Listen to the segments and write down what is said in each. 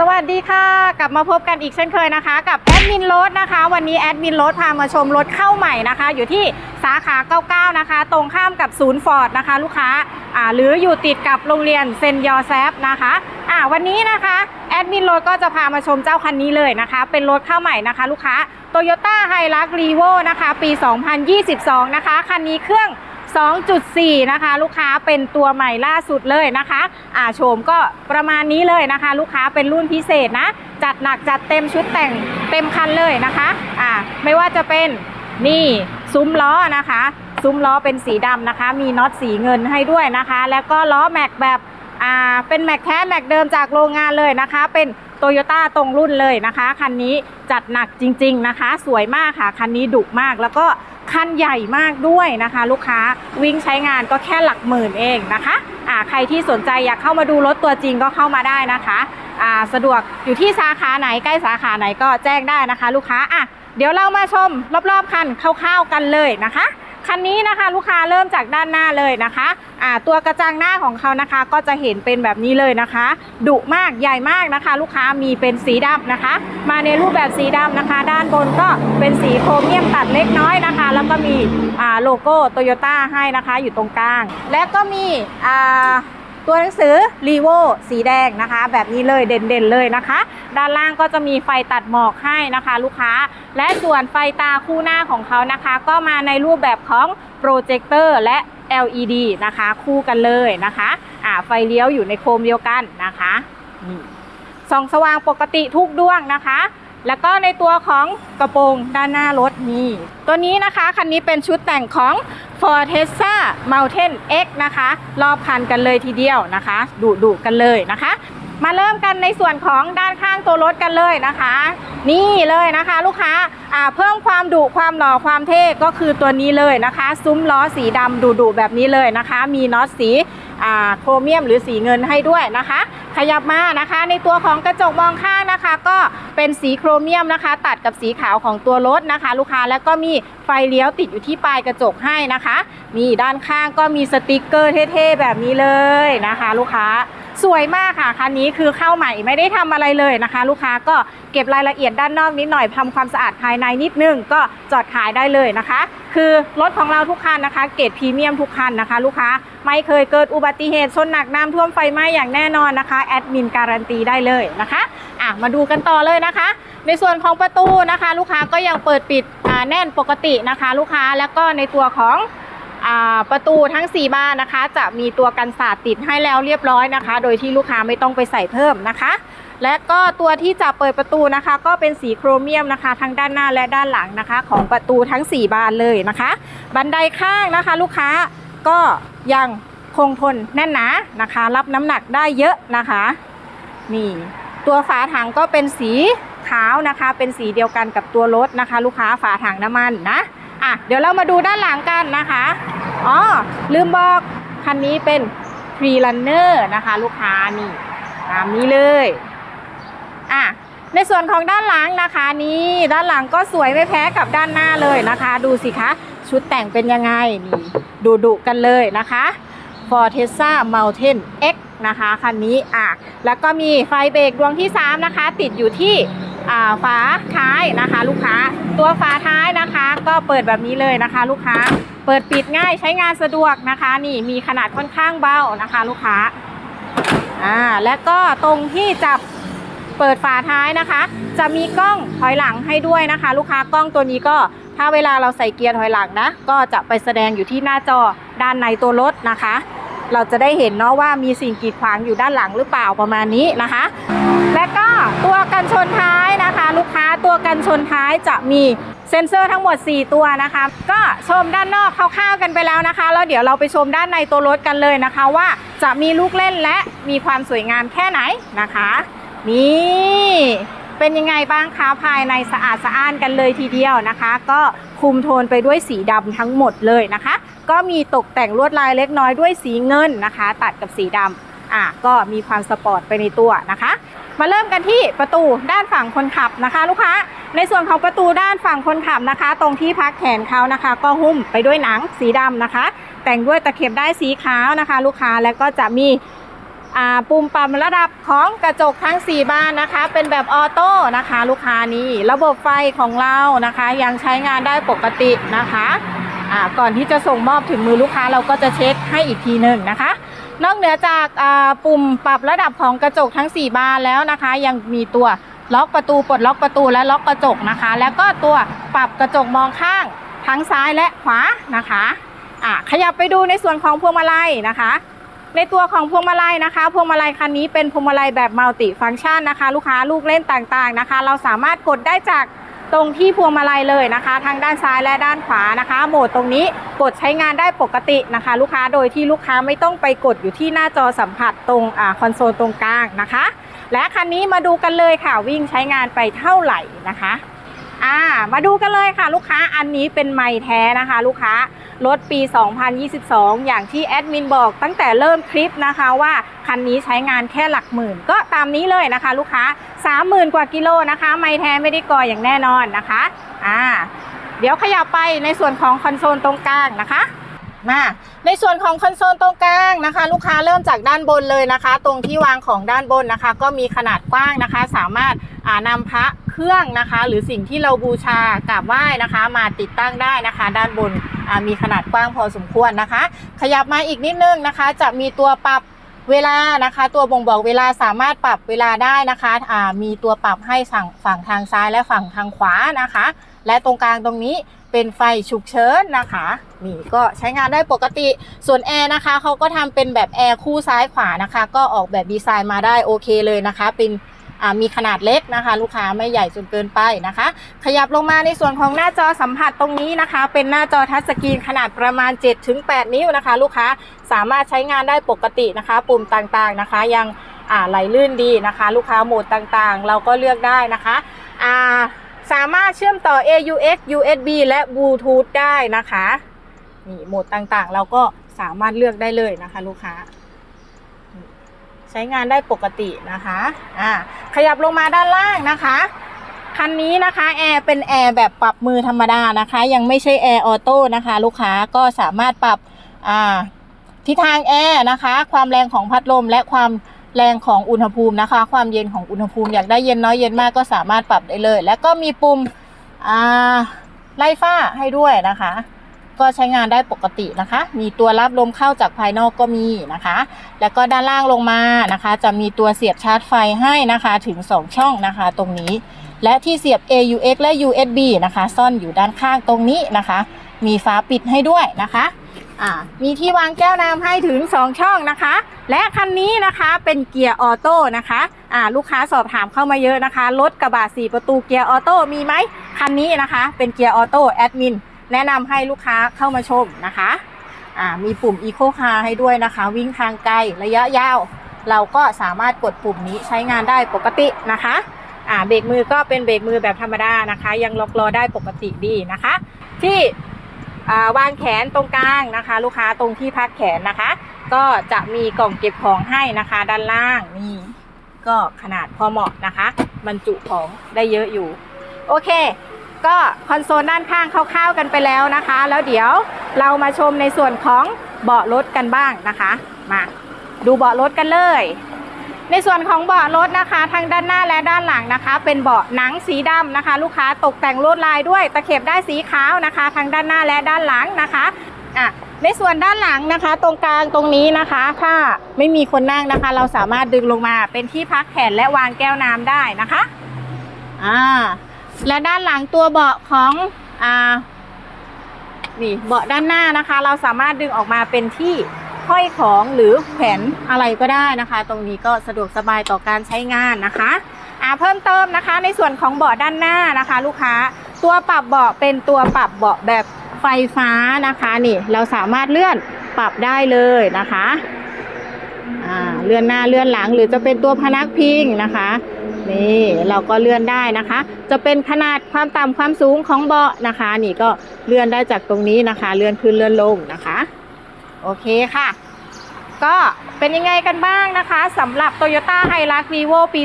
สวัสดีค่ะ กลับมาพบกันอีกเช่นเคยนะคะ กับแอดมินรถนะคะ วันนี้แอดมินรถพามาชมรถเข้าใหม่นะคะ อยู่ที่สาขา 99 นะคะ ตรงข้ามกับศูนย์ฟอร์ดนะคะ ลูกค้าอ่าหรืออยู่ติดกับโรงเรียนเซนยอแซฟนะคะอ่าวันนี้นะคะแอดมินรถก็จะพามาชมเจ้าคันนี้เลยนะคะ เป็นรถเข้าใหม่นะคะ ลูกค้า Toyota h i l u x r e v o นะคะ ปี 2022 นะคะ คันนี้เครื่อง 2.4 นะคะ ลูกค้าเป็นตัวใหม่ล่าสุดเลยนะคะอ่าโฉมก็ประมาณนี้เลยนะคะ ลูกค้าเป็นรุ่นพิเศษนะ จัดหนักจัดเต็มชุดแต่งเต็มคันเลยนะคะอ่าไม่ว่าจะเป็นนี่ซุ้มล้อนะคะซุ้มล้อเป็นสีดำนะคะ มีน็อตสีเงินให้ด้วยนะคะ แล้วก็ล้อแม็กแบบอ่าเป็นแม็กแท้แม็กเดิมจากโรงงานเลยนะคะ เป็น โตโยต้าตรงรุ่นเลยนะคะ คันนี้จัดหนักจริง ๆนะคะ สวยมากค่ะ คันนี้ดุมากแล้วก็คันใหญ่มากด้วยนะคะ ลูกค้าวิ่งใช้งานก็แค่หลักหมื่นเองนะคะอ่าใครที่สนใจอยากเข้ามาดูรถตัวจริงก็เข้ามาได้นะคะอ่าสะดวกอยู่ที่สาขาไหนใกล้สาขาไหนก็แจ้งได้นะคะ ลูกค้าอะเดี๋ยวเรามาชมรอบๆคันคร่าวๆกันเลยนะคะ คันนี้นะคะลูกค้าเริ่มจากด้านหน้าเลยนะคะอ่าตัวกระจังหน้าของเขานะคะ ก็จะเห็นเป็นแบบนี้เลยนะคะ ดุมากใหญ่มากนะคะ ลูกค้ามีเป็นสีดำนะคะ มาในรูปแบบสีดำนะคะ ด้านบนก็เป็นสีโครเมียมตัดเล็กน้อยนะคะ แล้วก็มีอ่าโลโก้โตโยต้าให้นะคะอยู่ตรงกลาง และก็มีอ่า ตัวหนังสือ r e v o สีแดงนะคะ แบบนี้เลยเด่นๆเลยนะคะ ด้านล่างก็จะมีไฟตัดหมอกให้นะคะ ลูกค้า และส่วนไฟตาคู่หน้าของเขานะคะ ก็มาในรูปแบบของโปรเจคเตอร์และ LED นะคะ คู่กันเลยนะคะอ่าไฟเลี้ยวอยู่ในโคมเดียวกันนะคะส่องสว่างปกติทุกดวงนะคะ แล้วก็ในตัวของกระโปรงด้านหน้ารถนี่ตัวนี้นะคะ คันนี้เป็นชุดแต่งของ Ford t e s a Mountain X นะคะ รอบคันกันเลยทีเดียวนะคะ ดุดุกันเลยนะคะ มาเริ่มกันในส่วนของด้านข้างตัวรถกันเลยนะคะ นี่เลยนะคะลูกค้าอ่าเพิ่มความดุความหล่อความเท่ก็คือตัวนี้เลยนะคะ ซุ้มล้อสีดำดุดุแบบนี้เลยนะคะ มีน็อตสี โครเมียมหรือสีเงินให้ด้วยนะคะ ขยับมานะคะ ในตัวของกระจกมองข้างนะคะ ก็เป็นสีโครเมียมนะคะ ตัดกับสีขาวของตัวรถนะคะ ลูกค้าแล้วก็มีไฟเลี้ยวติดอยู่ที่ปลายกระจกให้นะคะนี่ด้านข้างก็มีสติกเกอร์เท่ๆแบบนี้เลยนะคะ ลูกค้าสวยมากค่ะคันนี้คือเข้าใหม่ไม่ได้ทำอะไรเลยนะคะ ลูกค้าก็เก็บรายละเอียดด้านนอกนิดหน่อยทำความสะอาดภายในนิดนึงก็จอดขายได้เลยนะคะ คือรถของเราทุกคันนะคะ เกรดพรีเมียมทุกคันนะคะ ลูกค้า ไม่เคยเกิดอุบัติเหตุชนหนักน้ำท่วมไฟไหม้อย่างแน่นอนนะคะแอดมินการันตีได้เลยนะคะอะมาดูกันต่อเลยนะคะ ในส่วนของประตูนะคะ ลูกค้าก็ยังเปิดปิดแน่นปกตินะคะ ลูกค้าแล้วก็ในตัวของอประตูทั้ง 4 บานนะคะ จะมีตัวกันสาดติดให้แล้วเรียบร้อยนะคะ โดยที่ลูกค้าไม่ต้องไปใส่เพิ่มนะคะ และก็ตัวที่จะเปิดประตูนะคะ ก็เป็นสีโครเมียมนะคะ ทั้งด้านหน้าและด้านหลังนะคะ ของประตูทั้ง 4 บานเลยนะคะ บันไดข้างนะคะ ลูกค้า ก็ยังคงทนแน่นหนานะคะ รับน้ำหนักได้เยอะนะคะ นี่ตัวฝาถังก็เป็นสีขาวนะคะ เป็นสีเดียวกันกับตัวรถนะคะ ลูกค้าฝาถังน้ำมันนะอะเดี๋ยวเรามาดูด้านหลังกันนะคะอ๋อลืมบอกคันนี้เป็น p r e r u n n e r นะคะ ลูกค้านี่ตามนี้เลยอะในส่วนของด้านหลังนะคะนี่ด้านหลังก็สวยไม่แพ้กับด้านหน้าเลยนะคะ ดูสิคะ ชุดแต่งเป็นยังไงนี่ดูดุกันเลยนะคะ Ford t e s a Mountain X นะคะคันนี้อะแล้วก็มีไฟเบรกดวงที่ 3 นะคะ ติดอยู่ที่ฝาท้ายนะคะ ลูกค้าตัวฝาท้ายนะคะ ก็เปิดแบบนี้เลยนะคะ ลูกค้าเปิดปิดง่ายใช้งานสะดวกนะคะ นี่มีขนาดค่อนข้างเบานะคะ ลูกค้าอ่าและก็ตรงที่จับเปิดฝาท้ายนะคะ จะมีกล้องถอยหลังให้ด้วยนะคะ ลูกค้ากล้องตัวนี้ก็ ถ้าเวลาเราใส่เกียร์ถอยหลังนะ ก็จะไปแสดงอยู่ที่หน้าจอด้านในตัวรถนะคะ เราจะได้เห็นเนาะว่ามีสิ่งกีดขวางอยู่ด้านหลังหรือเปล่าประมาณนี้นะคะ และก็ตัวกันชนท้ายนะคะ ลูกค้าตัวกันชนท้ายจะมีเซ็นเซอร์ทั้งหมด 4 ตัวนะคะ ก็ชมด้านนอกคร่าวๆกันไปแล้วนะคะ แล้วเดี๋ยวเราไปชมด้านในตัวรถกันเลยนะคะ ว่าจะมีลูกเล่นและมีความสวยงามแค่ไหนนะคะ นี่ เป็นยังไงบ้างคะภายในสะอาดสะอ้านกันเลยทีเดียวนะคะ ก็คุมโทนไปด้วยสีดำทั้งหมดเลยนะคะ ก็มีตกแต่งลวดลายเล็กน้อยด้วยสีเงินนะคะ ตัดกับสีดำอะก็มีความสปอร์ตไปในตัวนะคะ มาเริ่มกันที่ประตูด้านฝั่งคนขับนะคะ ลูกค้าในส่วนของประตูด้านฝั่งคนขับนะคะ ตรงที่พักแขนเขานะคะ ก็หุ้มไปด้วยหนังสีดำนะคะ แต่งด้วยตะเข็บได้สีขาวนะคะ ลูกค้าแล้วก็จะมี ปุ่มปรับระดับของกระจกทั้ง 4บานนะคะ เป็นแบบออโต้นะคะ ลูกค้านี่ระบบไฟของเรานะคะ ยังใช้งานได้ปกตินะคะก่อนที่จะส่งมอบถึงมือลูกค้าเราก็จะเช็คให้อีกทีหนึ่งนะคะ นอกเหนือจากปุ่มปรับระดับของกระจกทั้ง 4 บานแล้วนะคะ ยังมีตัวล็อกประตูปลดล็อกประตูและล็อกกระจกนะคะ แล้วก็ตัวปรับกระจกมองข้างทั้งซ้ายและขวานะคะะขยับไปดูในส่วนของพวงมาลัยนะคะ ในตัวของพวงมาลัยนะคะ พวงมาลัยคันนี้เป็นพวงมาลัยแบบมัลติฟังก์ชันนะคะ ลูกค้าลูกเล่นต่างๆนะคะ เราสามารถกดได้จากตรงที่พวงมาลัยเลยนะคะ ทางด้านซ้ายและด้านขวานะคะ โหมดตรงนี้กดใช้งานได้ปกตินะคะ ลูกค้าโดยที่ลูกค้าไม่ต้องไปกดอยู่ที่หน้าจอสัมผัสตรงอคอนโซลตรงกลางนะคะ และคันนี้มาดูกันเลยค่ะวิ่งใช้งานไปเท่าไหร่นะคะอ่ามาดูกันเลยค่ะ ลูกค้าอันนี้เป็นไม้แท้นะคะ ลูกค้า รถปี 2022 อย่างที่แอดมินบอกตั้งแต่เริ่มคลิปนะคะว่าคันนี้ใช้งานแค่หลักหมื่น ก็ตามนี้เลยนะคะ ลูกค้า 30,000 กว่ากิโลนะคะ ไม้แท้ไม่ได้ก่ออย่างแน่นอนนะคะอ่าเดี๋ยวขยับไปในส่วนของคอนโซลตรงกลางนะคะมาในส่วนของคอนโซลตรงกลางนะคะ ลูกค้าเริ่มจากด้านบนเลยนะคะ ตรงที่วางของด้านบนนะคะ ก็มีขนาดกว้างนะคะ สามารถานำพระเครื่องนะคะ หรือสิ่งที่เราบูชากราบไหว้นะคะ มาติดตั้งได้นะคะ ด้านบน มีขนาดกว้างพอสมควรนะคะ ขยับมาอีกนิดนึงนะคะ จะมีตัวปรับเวลานะคะ ตัวบ่งบอกเวลาสามารถปรับเวลาได้นะคะมีตัวปรับให้ฝั่งฝั่งทางซ้ายและฝั่งทางขวานะคะ และตรงกลางตรงนี้เป็นไฟฉุกเฉินนะคะนี่ก็ใช้งานได้ปกติส่วนแอร์นะคะเขาก็ทำเป็นแบบแอร์คู่ซ้ายขวานะคะ ก็ออกแบบดีไซน์มาได้โอเคเลยนะคะ เป็น มีขนาดเล็กนะคะ ลูกค้าไม่ใหญ่จนเกินไปนะคะ ขยับลงมาในส่วนของหน้าจอสัมผัสตรงนี้นะคะ เป็นหน้าจอทัชสกรีนขนาดประมาณ 7-8 นิ้วนะคะ ลูกค้าสามารถใช้งานได้ปกตินะคะ ปุ่มต่างๆนะคะ ยังไหลลื่นดีนะคะ ลูกค้าโหมดต่างๆ เราก็เลือกได้นะคะาสามารถเชื่อมต่อ AUX USB และบลูทูธได้นะคะนี่โหมดต่างๆ เราก็สามารถเลือกได้เลยนะคะ ลูกค้า ใช้งานได้ปกตินะคะอ่าขยับลงมาด้านล่างนะคะคันนี้นะคะแอร์เป็นแอร์แบบปรับมือธรรมดานะคะ ยังไม่ใช่แอร์ออโต้นะคะ ลูกค้าก็สามารถปรับอ่าทิศทางแอร์นะคะ ความแรงของพัดลมและความแรงของอุณหภูมินะคะ ความเย็นของอุณหภูมิอยากได้เย็นน้อยเย็นมากก็สามารถปรับได้เลย แล้วก็มีปุ่มอ่าไล่ฝ้าให้ด้วยนะคะ ก็ใช้งานได้ปกตินะคะ มีตัวรับลมเข้าจากภายนอกก็มีนะคะ แล้วก็ด้านล่างลงมานะคะ จะมีตัวเสียบชาร์จไฟให้นะคะถึง 2 ช่องนะคะ ตรงนี้ และที่เสียบ AUX และ USB นะคะ ซ่อนอยู่ด้านข้างตรงนี้นะคะ มีฝาปิดให้ด้วยนะคะอ่ามีที่วางแก้วน้ำให้ถึง 2 ช่องนะคะ และคันนี้นะคะเป็นเกียร์ออโต้นะคะอ่าลูกค้าสอบถามเข้ามาเยอะนะคะ รถกระบะ4ประตูเกียร์ออโต้มีไหมคันนี้นะคะ เป็นเกียร์ออโต้แอดมิน แนะนำให้ลูกค้าเข้ามาชมนะคะอ่ามีปุ่ม Eco Car ให้ด้วยนะคะ วิ่งทางไกลระยะยาว เราก็สามารถกดปุ่มนี้ใช้งานได้ปกตินะคะอ่าเบรกมือก็เป็นเบรกมือแบบธรรมดานะคะ ยังล็อกล้อได้ปกติดีนะคะ ที่อ่าวางแขนตรงกลางนะคะ ลูกค้าตรงที่พักแขนนะคะ ก็จะมีกล่องเก็บของให้นะคะ ด้านล่างนี่ก็ขนาดพอเหมาะนะคะบรรจุของได้เยอะอยู่ โอเค ก็คอนโซลด้านข้างคร่าวๆกันไปแล้วนะคะ แล้วเดี๋ยวเรามาชมในส่วนของเบาะรถกันบ้างนะคะ มาดูเบาะรถกันเลย ในส่วนของเบาะรถนะคะทั้งด้านหน้าและด้านหลังนะคะ เป็นเบาะหนังสีดำนะคะ ลูกค้าตกแต่งลวดลายด้วยตะเข็บได้สีขาวนะคะทั้งด้านหน้าและด้านหลังนะคะอะในส่วนด้านหลังนะคะ ตรงกลางตรงนี้นะคะ ถ้าไม่มีคนนั่งนะคะ เราสามารถดึงลงมาเป็นที่พักแขนและวางแก้วน้ำได้นะคะอ่า และด้านหลังตัวเบาะของอ่านี่เบาะด้านหน้านะคะ เราสามารถดึงออกมาเป็นที่ห้อยของหรือแขวนอะไรก็ได้นะคะ ตรงนี้ก็สะดวกสบายต่อการใช้งานนะคะอ่าเพิ่มเติมนะคะ ในส่วนของเบาะด้านหน้านะคะ ลูกค้าตัวปรับเบาะเป็นตัวปรับเบาะแบบไฟฟ้านะคะนี่เราสามารถเลื่อนปรับได้เลยนะคะเลื่อนหน้าเลื่อนหลังหรือจะเป็นตัวพนักพิงนะคะ นี่เราก็เลื่อนได้นะคะ จะเป็นขนาดความต่ำความสูงของเบาะนะคะ นี่ก็เลื่อนได้จากตรงนี้นะคะ เลื่อนขึ้นเลื่อนลงนะคะ โอเคค่ะ ก็เป็นยังไงกันบ้างนะคะสำหรับ Toyota h i l u x r e v o ปี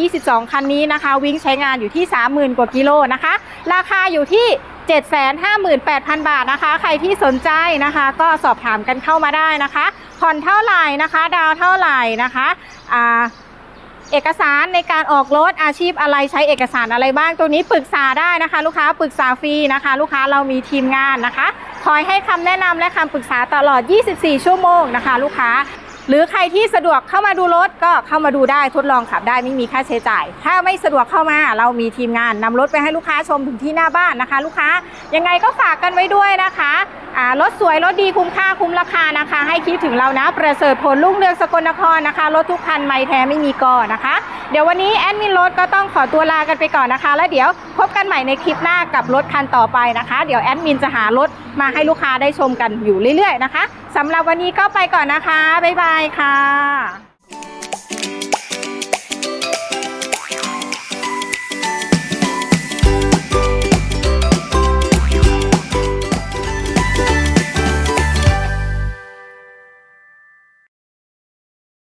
2022 คันนี้นะคะ วิ่งใช้งานอยู่ที่ 30,000 กว่ากิโลนะคะ ราคาอยู่ที่758,000 บาทนะคะ ใครที่สนใจนะคะ ก็สอบถามกันเข้ามาได้นะคะ ผ่อนเท่าไหร่นะคะ ดาวเท่าไหร่นะคะ อ่า เอกสารในการออกรถอาชีพอะไรใช้เอกสารอะไรบ้าง ตัวนี้ปรึกษาได้นะคะ ลูกค้าปรึกษาฟรีนะคะ ลูกค้าเรามีทีมงานนะคะ คอยให้คำแนะนำและคำปรึกษาตลอด 24 ชั่วโมงนะคะ ลูกค้า หรือใครที่สะดวกเข้ามาดูรถก็เข้ามาดูได้ทดลองขับได้ไม่มีค่าใช้จ่าย ถ้าไม่สะดวกเข้ามาเรามีทีมงานนำรถไปให้ลูกค้าชมถึงที่หน้าบ้านนะคะ ลูกค้ายังไงก็ฝากกันไว้ด้วยนะคะรถสวยรถดีคุ้มค่าคุ้มราคานะคะ ให้คิดถึงเรานะประเสริฐผลลุ่งเรืองสกลนครนะคะรถทุกคันไม่แท้ไม่มีก่อนะคะ เดี๋ยววันนี้แอดมินรถก็ต้องขอตัวลากันไปก่อนนะคะ แล้วเดี๋ยวพบกันใหม่ในคลิปหน้ากับรถคันต่อไปนะคะ เดี๋ยวแอดมินจะหารถมาให้ลูกค้าได้ชมกันอยู่เรื่อยๆนะคะ สำหรับวันนี้ก็ไปก่อนนะคะ บ๊ายบายค่ะ